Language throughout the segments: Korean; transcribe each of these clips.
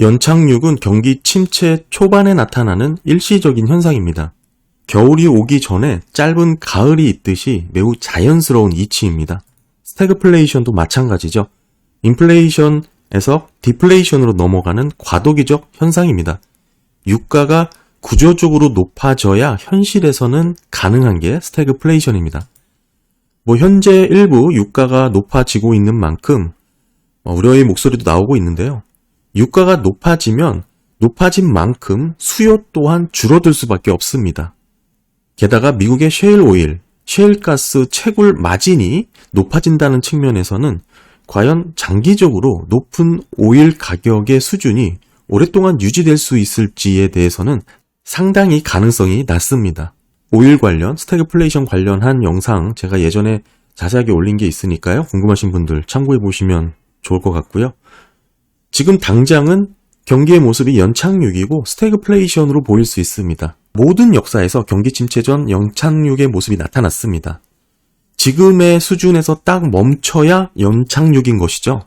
연착륙은 경기 침체 초반에 나타나는 일시적인 현상입니다. 겨울이 오기 전에 짧은 가을이 있듯이 매우 자연스러운 이치입니다. 스태그플레이션도 마찬가지죠. 인플레이션에서 디플레이션으로 넘어가는 과도기적 현상입니다. 유가가 구조적으로 높아져야 현실에서는 가능한 게 스태그플레이션입니다. 뭐 현재 일부 유가가 높아지고 있는 만큼 어, 우려의 목소리도 나오고 있는데요. 유가가 높아지면 높아진 만큼 수요 또한 줄어들 수밖에 없습니다. 게다가 미국의 셰일 오일, 셰일 가스 채굴 마진이 높아진다는 측면에서는 과연 장기적으로 높은 오일 가격의 수준이 오랫동안 유지될 수 있을지에 대해서는 상당히 가능성이 낮습니다. 오일 관련, 스태그플레이션 관련한 영상 제가 예전에 자세하게 올린 게 있으니까요. 궁금하신 분들 참고해 보시면 좋을 것 같고요. 지금 당장은 경기의 모습이 연착륙이고 스태그플레이션으로 보일 수 있습니다. 모든 역사에서 경기 침체 전 연착륙의 모습이 나타났습니다. 지금의 수준에서 딱 멈춰야 연착륙인 것이죠.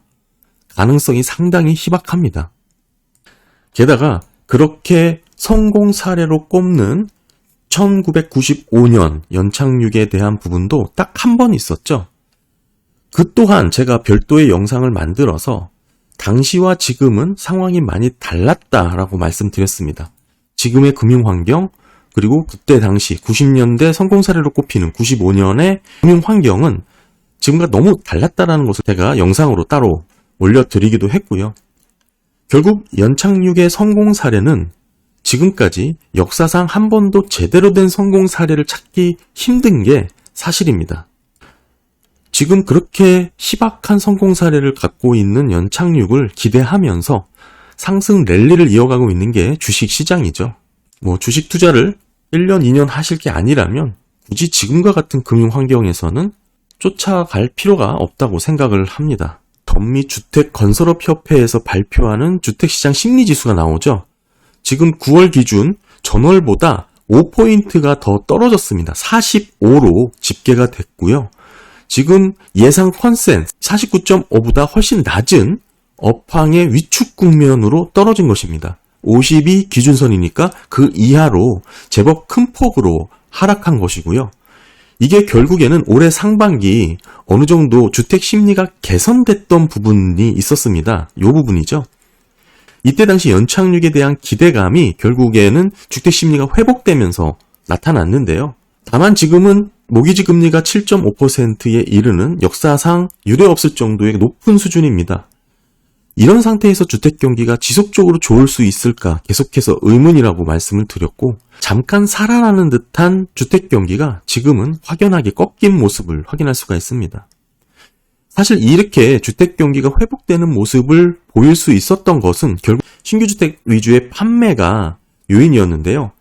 가능성이 상당히 희박합니다. 게다가 그렇게 성공 사례로 꼽는 1995년 연착륙에 대한 부분도 딱 한 번 있었죠. 그 또한 제가 별도의 영상을 만들어서 당시와 지금은 상황이 많이 달랐다라고 말씀드렸습니다. 지금의 금융 환경, 그리고 그때 당시 90년대 성공 사례로 꼽히는 95년의 금융 환경은 지금과 너무 달랐다라는 것을 제가 영상으로 따로 올려드리기도 했고요. 결국 연착륙의 성공 사례는 지금까지 역사상 한 번도 제대로 된 성공 사례를 찾기 힘든 게 사실입니다. 지금 그렇게 희박한 성공 사례를 갖고 있는 연착륙을 기대하면서 상승 랠리를 이어가고 있는 게 주식 시장이죠. 뭐 주식 투자를 1년, 2년 하실 게 아니라면 굳이 지금과 같은 금융 환경에서는 쫓아갈 필요가 없다고 생각을 합니다. 덤미 주택 건설업 협회에서 발표하는 주택 시장 심리 지수가 나오죠. 지금 9월 기준 전월보다 5포인트가 더 떨어졌습니다. 45로 집계가 됐고요. 지금 예상 컨센 49.5보다 훨씬 낮은 업황의 위축 국면으로 떨어진 것입니다. 50이 기준선이니까 그 이하로 제법 큰 폭으로 하락한 것이고요. 이게 결국에는 올해 상반기 어느 정도 주택 심리가 개선됐던 부분이 있었습니다. 이 부분이죠. 이때 당시 연착륙에 대한 기대감이 결국에는 주택 심리가 회복되면서 나타났는데요. 다만 지금은 모기지 금리가 7.5%에 이르는 역사상 유례 없을 정도의 높은 수준입니다. 이런 상태에서 주택 경기가 지속적으로 좋을 수 있을까 계속해서 의문이라고 말씀을 드렸고 잠깐 살아나는 듯한 주택 경기가 지금은 확연하게 꺾인 모습을 확인할 수가 있습니다. 사실 이렇게 주택 경기가 회복되는 모습을 보일 수 있었던 것은 결국 신규 주택 위주의 판매가 요인이었는데요.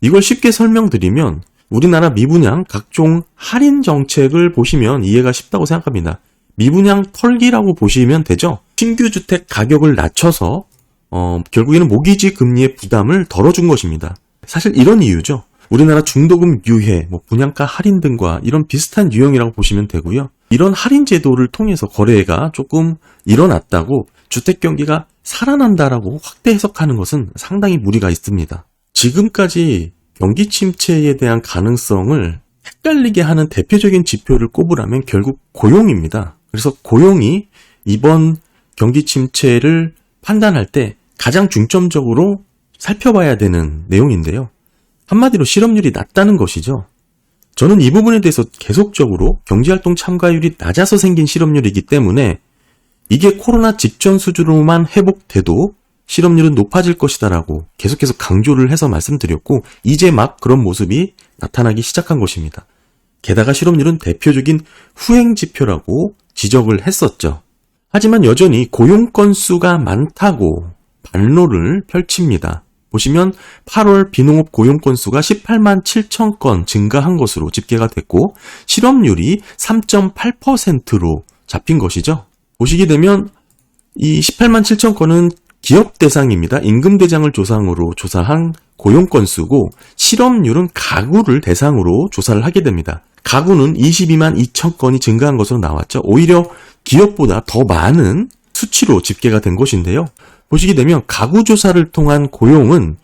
이걸 쉽게 설명드리면 우리나라 미분양 각종 할인 정책을 보시면 이해가 쉽다고 생각합니다. 미분양 털기라고 보시면 되죠. 신규 주택 가격을 낮춰서 어, 결국에는 모기지 금리의 부담을 덜어준 것입니다. 사실 이런 이유죠. 우리나라 중도금 유예, 뭐 분양가 할인 등과 이런 비슷한 유형이라고 보시면 되고요. 이런 할인 제도를 통해서 거래가 조금 일어났다고 주택 경기가 살아난다라고 확대 해석하는 것은 상당히 무리가 있습니다. 지금까지 경기 침체에 대한 가능성을 헷갈리게 하는 대표적인 지표를 꼽으라면 결국 고용입니다. 그래서 고용이 이번 경기 침체를 판단할 때 가장 중점적으로 살펴봐야 되는 내용인데요. 한마디로 실업률이 낮다는 것이죠. 저는 이 부분에 대해서 계속적으로 경제활동 참가율이 낮아서 생긴 실업률이기 때문에 이게 코로나 직전 수준으로만 회복돼도 실업률은 높아질 것이다라고 계속해서 강조를 해서 말씀드렸고 이제 막 그런 모습이 나타나기 시작한 것입니다. 게다가 실업률은 대표적인 후행 지표라고 지적을 했었죠. 하지만 여전히 고용 건수가 많다고 반로를 펼칩니다. 보시면 8월 비농업 고용 건수가 18만 7천 건 증가한 것으로 집계가 됐고 실업률이 3.8%로 잡힌 것이죠. 보시게 되면 이 18만 7천 건은 기업 대상입니다. 임금 대장을 조상으로 조사한 고용 건수고 실업률은 가구를 대상으로 조사를 하게 됩니다. 가구는 22만 2천 건이 증가한 것으로 나왔죠. 오히려 기업보다 더 많은 수치로 집계가 된 것인데요. 보시게 되면 가구 조사를 통한 고용은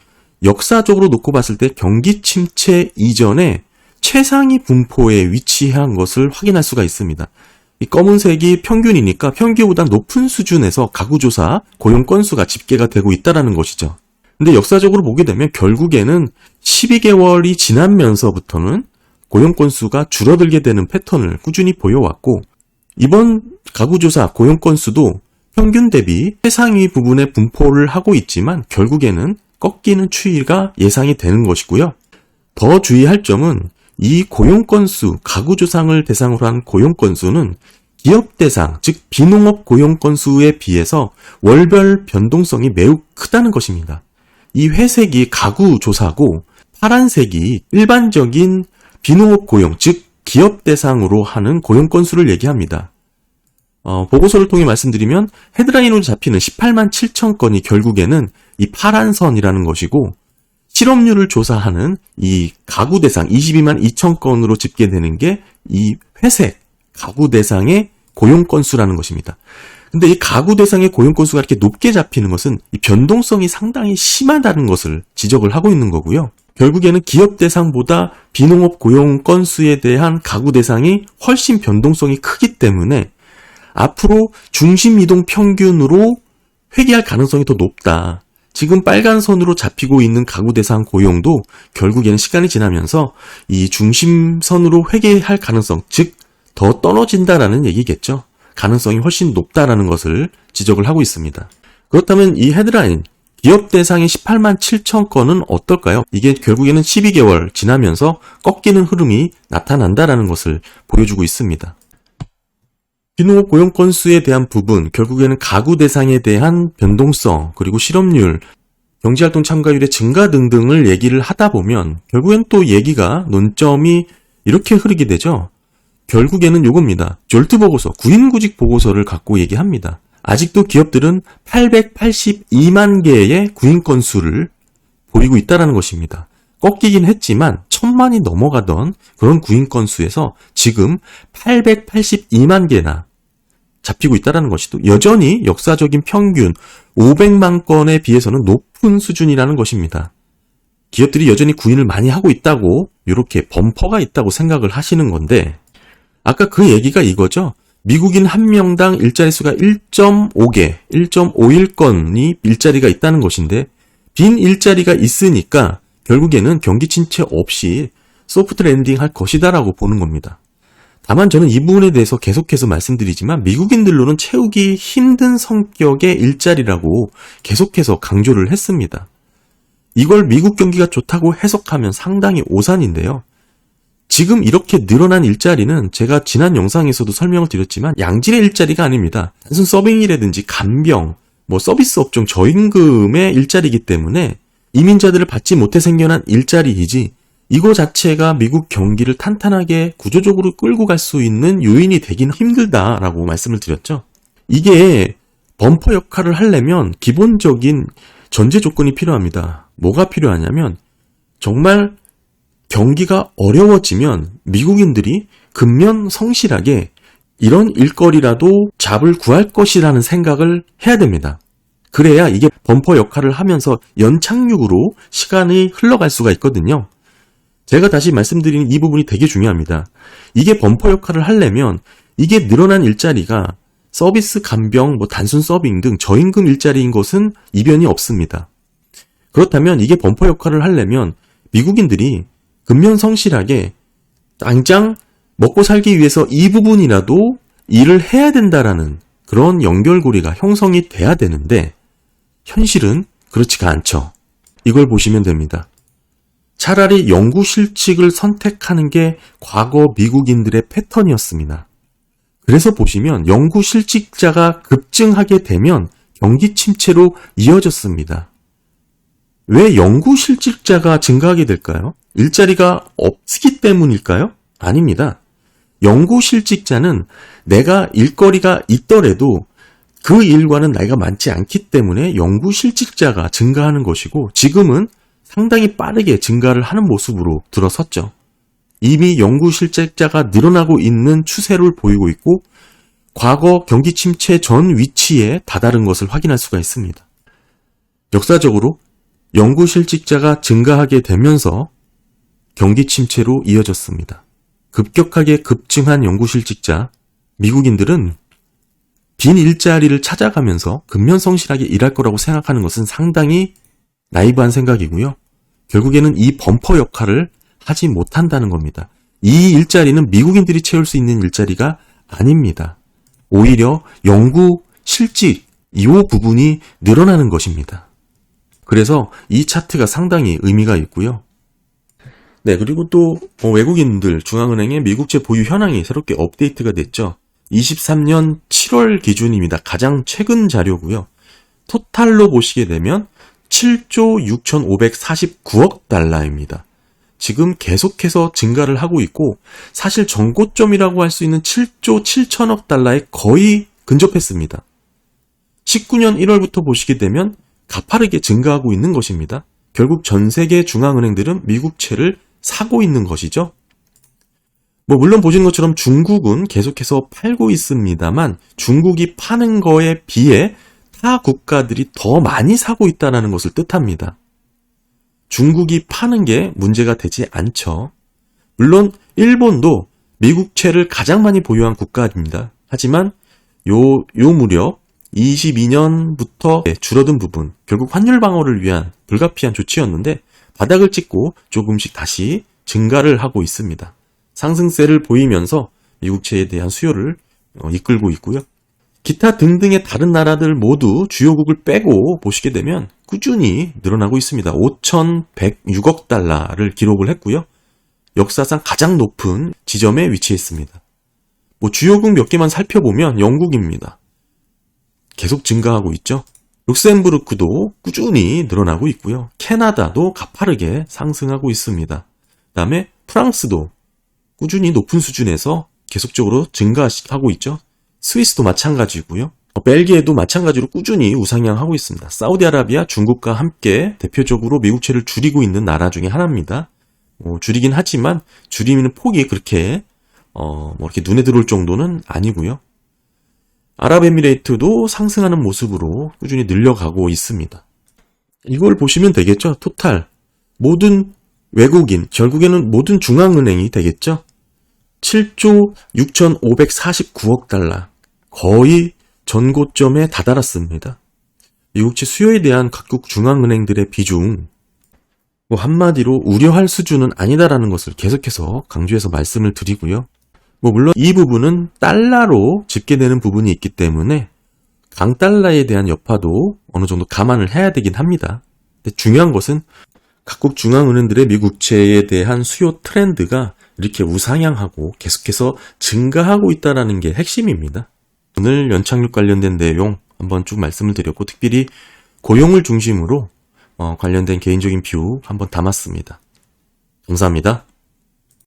역사적으로 놓고 봤을 때 경기 침체 이전에 최상위 분포에 위치한 것을 확인할 수가 있습니다. 이 검은색이 평균이니까 평균보다 높은 수준에서 가구조사 고용 건수가 집계가 되고 있다는 것이죠. 근데 역사적으로 보게 되면 결국에는 12개월이 지나면서부터는 고용 건수가 줄어들게 되는 패턴을 꾸준히 보여왔고 이번 가구조사 고용 건수도 평균 대비 최상위 부분의 분포를 하고 있지만 결국에는 꺾이는 추이가 예상이 되는 것이고요. 더 주의할 점은 이 고용 건수, 가구 조상을 대상으로 한 고용 건수는 기업 대상, 즉 비농업 고용 건수에 비해서 월별 변동성이 매우 크다는 것입니다. 이 회색이 가구 조사고 파란색이 일반적인 비농업 고용, 즉 기업 대상으로 하는 고용 건수를 얘기합니다. 어, 보고서를 통해 말씀드리면 헤드라인으로 잡히는 18만 7천 건이 결국에는 이 파란 선이라는 것이고 실업률을 조사하는 이 가구 대상 22만 2천 건으로 집계되는 게 이 회색 가구 대상의 고용 건수라는 것입니다. 근데 이 가구 대상의 고용 건수가 이렇게 높게 잡히는 것은 이 변동성이 상당히 심하다는 것을 지적을 하고 있는 거고요. 결국에는 기업 대상보다 비농업 고용 건수에 대한 가구 대상이 훨씬 변동성이 크기 때문에 앞으로 중심 이동 평균으로 회귀할 가능성이 더 높다. 지금 빨간 선으로 잡히고 있는 가구 대상 고용도 결국에는 시간이 지나면서 이 중심선으로 회귀할 가능성, 즉 더 떨어진다라는 얘기겠죠. 가능성이 훨씬 높다라는 것을 지적을 하고 있습니다. 그렇다면 이 헤드라인 기업 대상의 18만 7천 건은 어떨까요? 이게 결국에는 12개월 지나면서 꺾이는 흐름이 나타난다라는 것을 보여주고 있습니다. 비농업 고용 건수에 대한 부분, 결국에는 가구 대상에 대한 변동성, 그리고 실업률, 경제활동 참가율의 증가 등등을 얘기를 하다 보면 결국엔 또 얘기가 논점이 이렇게 흐르게 되죠. 결국에는 요겁니다. 졸트 보고서, 구인구직 보고서를 갖고 얘기합니다. 아직도 기업들은 882만 개의 구인 건수를 보이고 있다는 것입니다. 꺾이긴 했지만 천만이 넘어가던 그런 구인 건수에서 지금 882만 개나 잡히고 있다는 것이도 여전히 역사적인 평균 500만 건에 비해서는 높은 수준이라는 것입니다. 기업들이 여전히 구인을 많이 하고 있다고 이렇게 범퍼가 있다고 생각을 하시는 건데 아까 그 얘기가 이거죠. 미국인 한 명당 일자리 수가 1.5개, 1.51건이 일자리가 있다는 것인데 빈 일자리가 있으니까 결국에는 경기 침체 없이 소프트 랜딩 할 것이다라고 보는 겁니다. 다만 저는 이 부분에 대해서 계속해서 말씀드리지만 미국인들로는 채우기 힘든 성격의 일자리라고 계속해서 강조를 했습니다. 이걸 미국 경기가 좋다고 해석하면 상당히 오산인데요. 지금 이렇게 늘어난 일자리는 제가 지난 영상에서도 설명을 드렸지만 양질의 일자리가 아닙니다. 단순 서빙이라든지 간병, 뭐 서비스 업종 저임금의 일자리이기 때문에 이민자들을 받지 못해 생겨난 일자리이지 이거 자체가 미국 경기를 탄탄하게 구조적으로 끌고 갈 수 있는 요인이 되긴 힘들다라고 말씀을 드렸죠. 이게 범퍼 역할을 하려면 기본적인 전제 조건이 필요합니다. 뭐가 필요하냐면 정말 경기가 어려워지면 미국인들이 근면 성실하게 이런 일거리라도 잡을 구할 것이라는 생각을 해야 됩니다. 그래야 이게 범퍼 역할을 하면서 연착륙으로 시간이 흘러갈 수가 있거든요. 제가 다시 말씀드리는 이 부분이 되게 중요합니다. 이게 범퍼 역할을 하려면 이게 늘어난 일자리가 서비스 간병, 뭐 단순 서빙 등 저임금 일자리인 것은 이변이 없습니다. 그렇다면 이게 범퍼 역할을 하려면 미국인들이 근면 성실하게 당장 먹고 살기 위해서 이 부분이라도 일을 해야 된다라는 그런 연결고리가 형성이 돼야 되는데 현실은 그렇지가 않죠. 이걸 보시면 됩니다. 차라리 연구 실직을 선택하는 게 과거 미국인들의 패턴이었습니다. 그래서 보시면 연구 실직자가 급증하게 되면 경기 침체로 이어졌습니다. 왜 연구 실직자가 증가하게 될까요? 일자리가 없기 때문일까요? 아닙니다. 연구 실직자는 내가 일거리가 있더라도 그 일과는 나이가 많지 않기 때문에 연구 실직자가 증가하는 것이고 지금은 상당히 빠르게 증가를 하는 모습으로 들어섰죠. 이미 연구 실직자가 늘어나고 있는 추세를 보이고 있고 과거 경기 침체 전 위치에 다다른 것을 확인할 수가 있습니다. 역사적으로 연구 실직자가 증가하게 되면서 경기 침체로 이어졌습니다. 급격하게 급증한 연구 실직자, 미국인들은 빈 일자리를 찾아가면서 근면성실하게 일할 거라고 생각하는 것은 상당히 나이브한 생각이고요. 결국에는 이 범퍼 역할을 하지 못한다는 겁니다. 이 일자리는 미국인들이 채울 수 있는 일자리가 아닙니다. 오히려 연구 실직 이 부분이 늘어나는 것입니다. 그래서 이 차트가 상당히 의미가 있고요. 네, 그리고 또 어, 외국인들 중앙은행의 미국채 보유 현황이 새롭게 업데이트가 됐죠. 23년 7월 기준입니다. 가장 최근 자료고요. 토탈로 보시게 되면 7조 6,549억 달러입니다. 지금 계속해서 증가를 하고 있고 사실 전고점이라고 할 수 있는 7조 7천억 달러에 거의 근접했습니다. 19년 1월부터 보시게 되면 가파르게 증가하고 있는 것입니다. 결국 전 세계 중앙은행들은 미국채를 사고 있는 것이죠. 뭐 물론 보신 것처럼 중국은 계속해서 팔고 있습니다만 중국이 파는 거에 비해 타 국가들이 더 많이 사고 있다는 것을 뜻합니다. 중국이 파는 게 문제가 되지 않죠. 물론 일본도 미국채를 가장 많이 보유한 국가입니다. 하지만 요, 요 무렵 22년부터 줄어든 부분, 결국 환율 방어를 위한 불가피한 조치였는데 바닥을 찍고 조금씩 다시 증가를 하고 있습니다. 상승세를 보이면서 미국채에 대한 수요를 어, 이끌고 있고요. 기타 등등의 다른 나라들 모두 주요국을 빼고 보시게 되면 꾸준히 늘어나고 있습니다. 5,106억 달러를 기록을 했고요. 역사상 가장 높은 지점에 위치했습니다. 뭐 주요국 몇 개만 살펴보면 영국입니다. 계속 증가하고 있죠. 룩셈부르크도 꾸준히 늘어나고 있고요. 캐나다도 가파르게 상승하고 있습니다. 그 다음에 프랑스도 꾸준히 높은 수준에서 계속적으로 증가하고 있죠. 스위스도 마찬가지고요. 벨기에도 마찬가지로 꾸준히 우상향하고 있습니다. 사우디아라비아, 중국과 함께 대표적으로 미국채를 줄이고 있는 나라 중에 하나입니다. 어, 줄이긴 하지만 줄이는 폭이 그렇게 어, 뭐 이렇게 눈에 들어올 정도는 아니고요. 아랍에미레이트도 상승하는 모습으로 꾸준히 늘려가고 있습니다. 이걸 보시면 되겠죠. 토탈 모든 외국인 결국에는 모든 중앙은행이 되겠죠. 7조 6,549억 달러 거의 전고점에 다다랐습니다. 미국채 수요에 대한 각국 중앙은행들의 비중 뭐 한마디로 우려할 수준은 아니다라는 것을 계속해서 강조해서 말씀을 드리고요. 뭐 물론 이 부분은 달러로 집계되는 부분이 있기 때문에 강달러에 대한 여파도 어느 정도 감안을 해야 되긴 합니다. 근데 중요한 것은 각국 중앙은행들의 미국채에 대한 수요 트렌드가 이렇게 우상향하고 계속해서 증가하고 있다는 게 핵심입니다. 오늘 연착륙 관련된 내용 한번 쭉 말씀을 드렸고 특별히 고용을 중심으로 어, 관련된 개인적인 뷰 한번 담았습니다. 감사합니다.